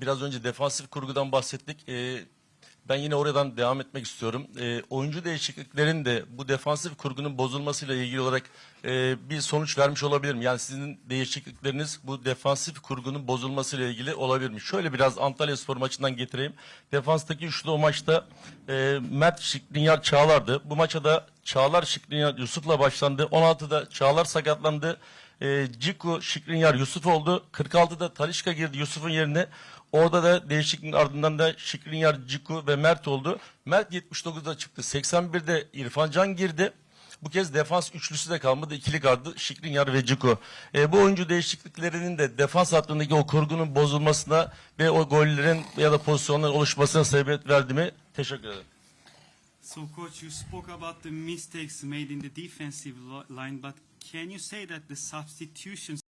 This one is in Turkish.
Biraz önce defansif kurgudan bahsettik. Ee, ben yine oradan devam etmek istiyorum. Ee, oyuncu değişikliklerin de bu defansif kurgunun bozulmasıyla ilgili olarak e, bir sonuç vermiş olabilir mi? Yani sizin değişiklikleriniz bu defansif kurgunun bozulmasıyla ilgili olabilir mi? Şöyle biraz Antalya Spor maçından getireyim. Defanstaki üçlü o maçta e, Mert Şikrinyar Çağlar'dı. Bu maça da Çağlar Şikrinyar Yusuf'la başlandı. 16'da Çağlar sakatlandı. E, Ciku Şikrinyar Yusuf oldu. 46'da Talişka girdi Yusuf'un yerine. Orada da değişikliğin ardından da Şikrinyar, Ciku ve Mert oldu. Mert 79'da çıktı. 81'de İrfan Can girdi. Bu kez defans üçlüsü de kalmadı. İkili kaldı Şikrinyar ve Ciku. E, bu oyuncu değişikliklerinin de defans hattındaki o kurgunun bozulmasına ve o gollerin ya da pozisyonların oluşmasına sebebiyet verdi mi? Teşekkür ederim. So, coach, you spoke about the mistakes made in the defensive line, but can you say that the substitutions